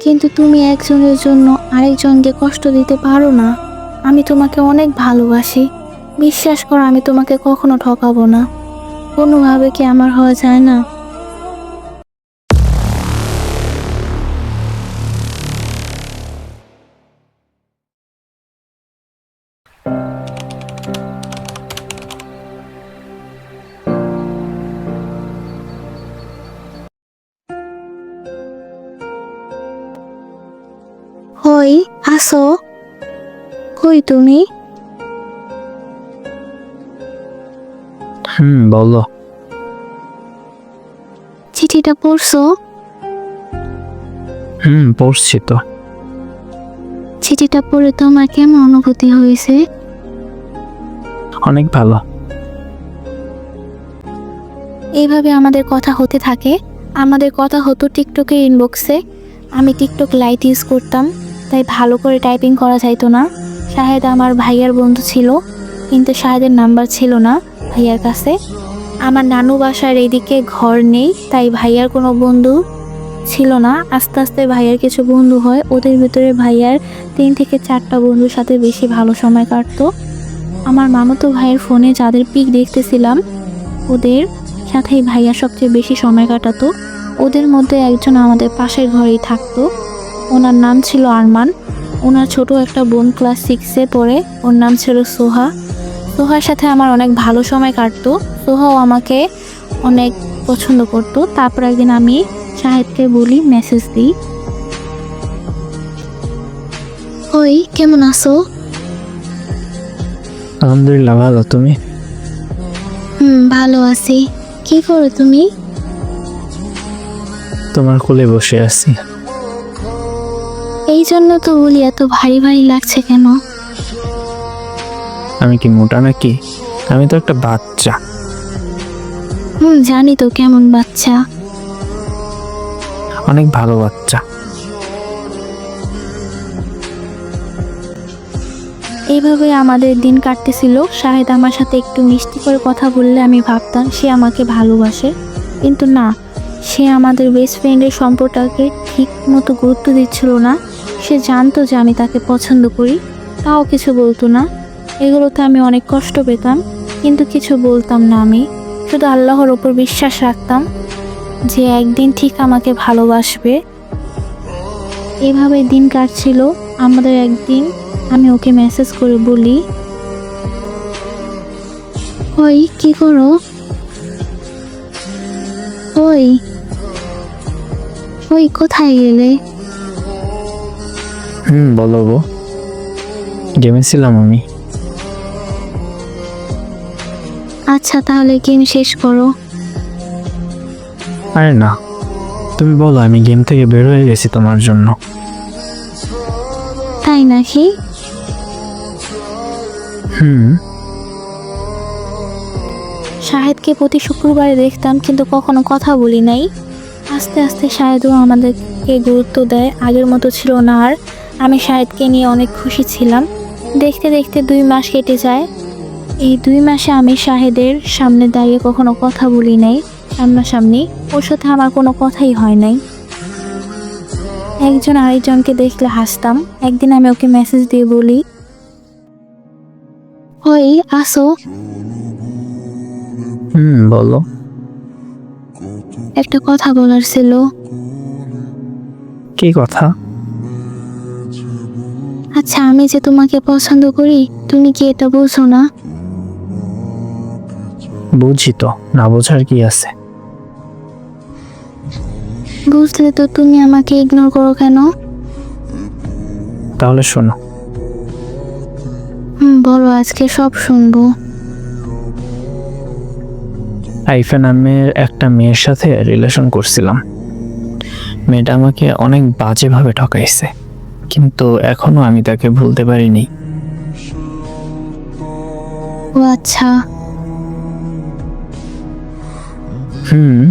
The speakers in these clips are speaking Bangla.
কিন্তু তুমি একজনের জন্য আরেকজনকে কষ্ট দিতে পারো না। আমি তোমাকে অনেক ভালোবাসি। বিশ্বাস করো, আমি তোমাকে কখনো ঠকাবো না। কোনোভাবে কি আমার হওয়া যায় না? হই আসো। কই তুমি? হুম বলো। চিঠিটা পড়ছো? হুম পড়ছি তো। চিঠিটা পড়ে তোমার কেমন অনুভূতি হয়েছে? অনেক ভালো। এইভাবে আমাদের কথা হতে থাকে। আমাদের কথা হতো টিকটকের ইনবক্সে আমি টিকটক লাইট ইউজ করতাম। তাই ভালো করে টাইপিং করা যাইতো না। শাহেদ আমার ভাইয়ার বন্ধু ছিল, কিন্তু শাহেদের নাম্বার ছিল না ভাইয়ার কাছে। আমার নানু বাসার এইদিকে ঘর নেই, তাই ভাইয়ার কোনো বন্ধু ছিল না। আস্তে আস্তে ভাইয়ার কিছু বন্ধু হয়, ওদের ভিতরে ভাইয়ার তিন থেকে চারটা বন্ধুর সাথে বেশি ভালো সময় কাটতো। আমার মামাতো ভাইয়ের ফোনে যাদের পিক দেখতেছিলাম, ওদের সাথেই ভাইয়া সবচেয়ে বেশি সময় কাটাতো। ওদের মধ্যে একজন আমাদের পাশের ঘরেই থাকতো। ওনার নাম ছিল আরমান। ওনার ছোট একটা বোন ক্লাস সিক্সে পড়ে ওর নাম ছিল সোহা। সোহার সাথে আমার অনেক ভালো সময় কাটতো। সোহাও আমাকে অনেক পছন্দ করতো। তারপর একদিন আমি সাহেবকে বলি মেসেজ দিই। ওই কেমন আছো? আলহামদুলিল্লাহ ভালো। তুমি? হুম ভালো আছি। কি করো তুমি? তোমার কোলে বসে আছি। এই জন্য তো বলি এত ভারী ভারী লাগছে কেন? আমি কি মোটা নাকি? আমি তো একটা বাচ্চা। হুম জানি তো কেমন বাচ্চা। অনেক ভালো বাচ্চা। এইভাবে আমাদের দিন কাটতেছিল। শাহেদ আমার সাথে একটু মিষ্টি করে কথা বললে আমি ভাবতাম সে আমাকে ভালোবাসে। কিন্তু না সে আমাদের বেস্ট ফ্রেন্ডের সম্পর্কটাকে ঠিক মতো গুরুত্ব দিচ্ছিল না। সে জানতো যে আমি তাকে পছন্দ করি, তাও কিছু বলতো না। এগুলোতে আমি অনেক কষ্ট পেতাম, কিন্তু কিছু বলতাম না আমি। শুধু আল্লাহর ওপর বিশ্বাস রাখতাম যে একদিন ঠিক আমাকে ভালোবাসবে। এভাবে দিন কাটছিল, আমাদের একদিন। আমি ওকে মেসেজ করে বলি, ওই, কি করো? ওই ওই, কোথায় গেলে? হুম বলো গো। গেমে ছিলাম আমি। আচ্ছা তাহলে গেম শেষ করো। আরে না তুমি বলো আমি গেম থেকে বের হয়ে গেছি তোমার জন্য। তাই নাকি? হুম। শাহেদকে প্রতি শুক্রবারে দেখতাম কিন্তু কখনো কথা বলি নাই। আস্তে আস্তে শাহেদও আমাদেরকে গুরুত্ব দেয় আগের মতো ছিল না আর। আমি শাহেদকে নিয়ে অনেক খুশি ছিলাম। দেখতে দেখতে দুই মাস কেটে যায়। এই দুই মাসে আমি শাহেদের সামনে দাঁড়িয়ে কখনো কথা বলি নাই। সামনাসামনি ওর সাথে আমার কোনো কথাই হয় নাই। একজন আরেকজনকে দেখলে হাসতাম। একদিন আমি ওকে মেসেজ দিয়ে বলি ওই আসো। হুম বলো। একটা কথা বলার ছিল। কি কথা? আচ্ছা আমি যে তোমাকে পছন্দ করি তুমি কি এটা বোঝো না? বুঝি তো না বোঝার কি আছে? বুঝলে তো তুমি আমাকে ইগনোর করো কেন? তাহলে শোনো। হুম বলো আজকে সব শুনব। আইফা নামের একটা মেয়ের সাথে রিলেশন করছিলাম। মেয়েটা আমাকে অনেক বাজেভাবে ঠকাইছে। কিন্তু এখনও আমি তাকে ভুলতে পারিনি। ও আচ্ছা। হুম।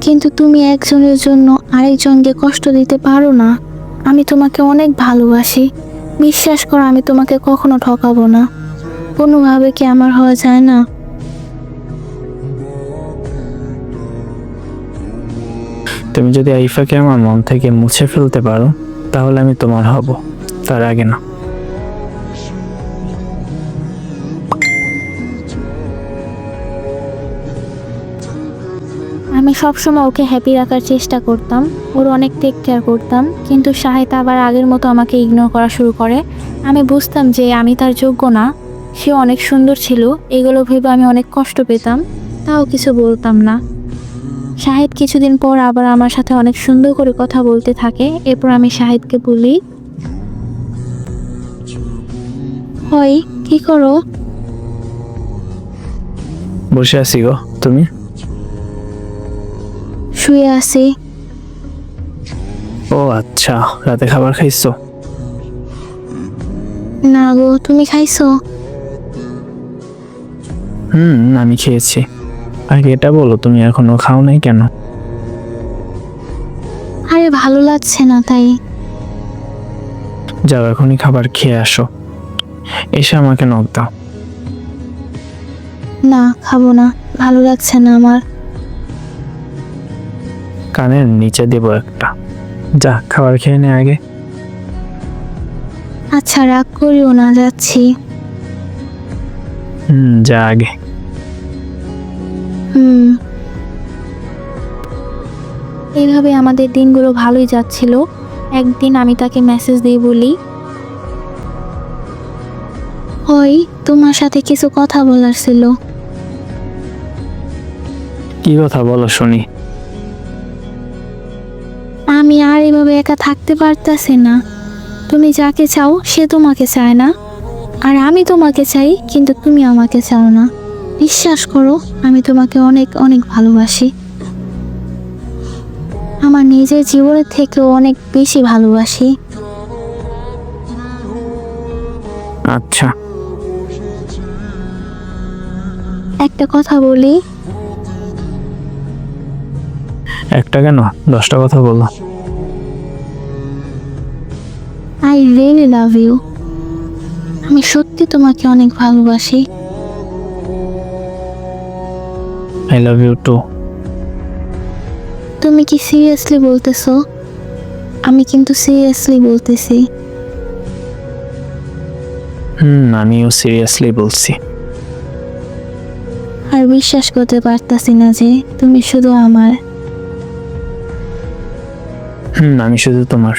কিন্তু তুমি একজনের জন্য আরেকজনকে কষ্ট দিতে পারো না। আমি তোমাকে অনেক ভালোবাসি। বিশ্বাস করো আমি তোমাকে কখনো ঠকাবো না। কোনোভাবে কি আমার হওয়া যায় না? তুমি যদি আইফাকে আমার মন থেকে মুছে ফেলতে পারো, তাহলে আমি তোমার হব, তার আগে না। আমি সবসময় ওকে হ্যাপি রাখার চেষ্টা করতাম, ওর অনেক টেক কেয়ার করতাম, কিন্তু শাহেদ আবার আগের মতো আমাকে ইগনোর করা শুরু করে। আমি বুঝতাম যে আমি তার যোগ্য না, সে অনেক সুন্দর ছিল, এগুলো ভেবে আমি অনেক কষ্ট পেতাম, তাও কিছু বলতাম না। শাহেদ কিছুদিন পর আবার আমার সাথে অনেক সুন্দর করে কথা বলতে থাকে। এরপর আমি শাহেদকে বলি হয় কি করো? বসে আছি গো। তুমি? শুয়ে আছি। ও আচ্ছা রাতে খাবার খাইছো? না গো তুমি খাইছো? হুম আমি খেয়েছি। আগে এটা বলো তুমি এখনও খাও নাই কেন? আরে ভালো লাগছে না তাই। যাও এখনই খাবার খেয়ে আসো। এসে আমাকে নখ দাও। না খাব না ভালো লাগছে না আমার। কানের নিচে দেবো একটা। যা খাবার খেয়ে নে আগে। আচ্ছা রাগ করিও না যাচ্ছি। হুম যা আগে। এইভাবে আমাদের দিনগুলো ভালোই যাচ্ছিল। একদিন আমি তাকে মেসেজ দিয়ে বলি ওই তোমার সাথে কিছু কথা বলার ছিল। কি কথা বলো শুনি। আমি আর এভাবে একা থাকতে পারতাছি না। তুমি যাকে চাও সে তোমাকে চায় না। আর আমি তোমাকে চাই কিন্তু তুমি আমাকে চাও না। বিশ্বাস করো আমি তোমাকে অনেক অনেক ভালোবাসি। আমার নিজের জীবনের থেকেও অনেক বেশি ভালোবাসি। আচ্ছা। একটা কথা বলি। একটা কেন? দশটা কথা বলো। আই রিয়েলি লাভ ইউ আমি সত্যি তোমাকে অনেক ভালোবাসি। আই লাভ ইউ টু তুমি কি সিরিয়াসলি বলতেছো? আমি কিন্তু সিরিয়াসলি বলতেছি। হুম আমিও সিরিয়াসলি বলছি। আর বিশ্বাস করতে পারতাছি না যে তুমি শুধু আমার। হুম আমি শুধু তোমার।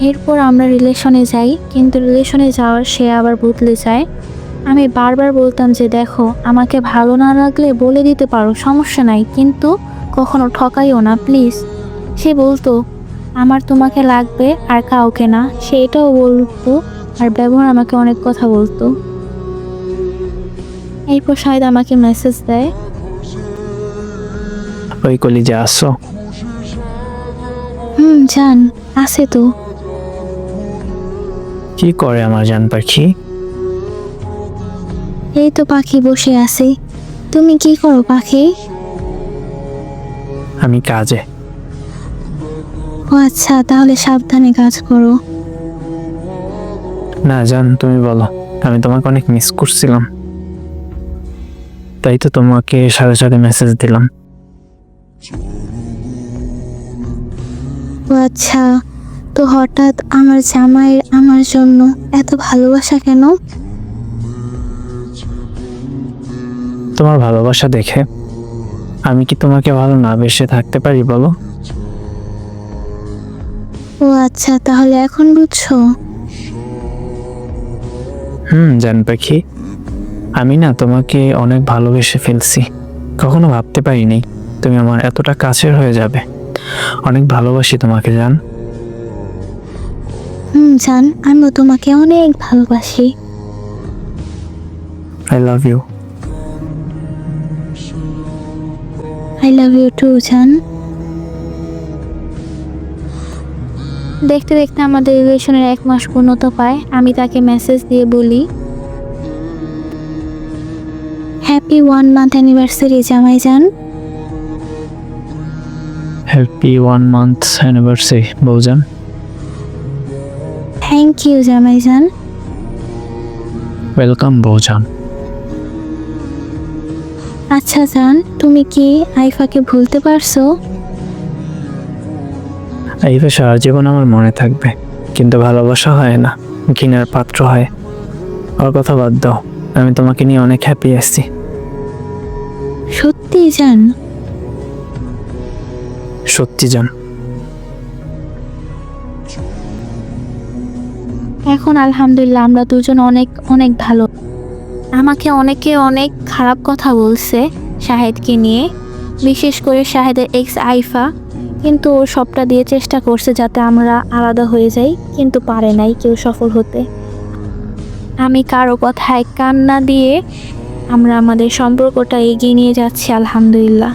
এরপর আমরা রিলেশনে যাই কিন্তু রিলেশনে যাওয়ার সে আবার বদলে যায়। আমি বারবার বলতাম যে দেখো আমাকে ভালো না লাগলে বলে দিতে পারো সমস্যা নাই কিন্তু কখনো ঠকাইও না প্লিজ। সে বলতো আমার তোমাকে লাগবে আর কাউকে না। সে এটাও বলতো আর ব্যবহার আমাকে অনেক কথা বলতো। এরপর শায়দ আমাকে মেসেজ দেয় ওই কলিজা আসো। হুম জান আছে তো। কি করে আমার জান পাখি? এই তো পাখি বসে আছে। তুমি কি করো পাখি? আমি কাজে। ও আচ্ছা তাহলে সাবধানে কাজ করো। না জান তুমি বলো আমি তোমাকে অনেক মিস করছিলাম। তাই তো তোমাকে সাথে সাথে মেসেজ দিলাম। ও আচ্ছা তো হঠাৎ আমার জামাইয়ের আমার জন্য এত ভালোবাসা কেন? তোমার ভালোবাসা দেখে আমি কি তোমাকে ভালো না বেসে থাকতে পারি বলো? ও আচ্ছা তাহলে এখন বুঝছ? হুম জান পাখি। আমি না তোমাকে অনেক ভালোবেসে ফেলছি। কখনো ভাবতে পারিনি তুমি আমার এতটা কাছের হয়ে যাবে। অনেক ভালোবাসি তোমাকে জান। হুম জান আমিও তোমাকে অনেক ভালোবাসি। I love you I love you too জান দেখতে দেখতে আমাদের রিলেশনের এক মাস পূর্ণতা পায় আমি তাকে মেসেজ দিয়ে বলি। হ্যাপি ওয়ান মান্থ অ্যানিভার্সারি জামাই যান হ্যাপি ওয়ান মান্থ অ্যানিভার্সারি বৌজান থ্যাংক ইউ জামাই যান ওয়েলকাম বৌজান আচ্ছা জান তুমি কি আইফাকে ভুলতে পারছ? আইফা সারা জীবন আমার মনে থাকবে কিন্তু ভালোবাসা হয় না ঘৃণার পাত্র হয়। ওর কথা বাদ দাও আমি তোমাকে নিয়ে অনেক হ্যাপি আছি। সত্যি জান? সত্যি জান। এখন আলহামদুলিল্লাহ আমরা দুজন অনেক অনেক ভালো। আমাকে অনেকে অনেক খারাপ কথা বলছে শাহেদকে নিয়ে, বিশেষ করে শাহেদের এক্স আইফা। কিন্তু ও সবটা দিয়ে চেষ্টা করছে যাতে আমরা আলাদা হয়ে যাই, কিন্তু পারে নাই কেউ সফল হতে। আমি কারও কথায় কান্না দিয়ে আমরা আমাদের সম্পর্কটা এগিয়ে নিয়ে যাচ্ছি, আলহামদুলিল্লাহ।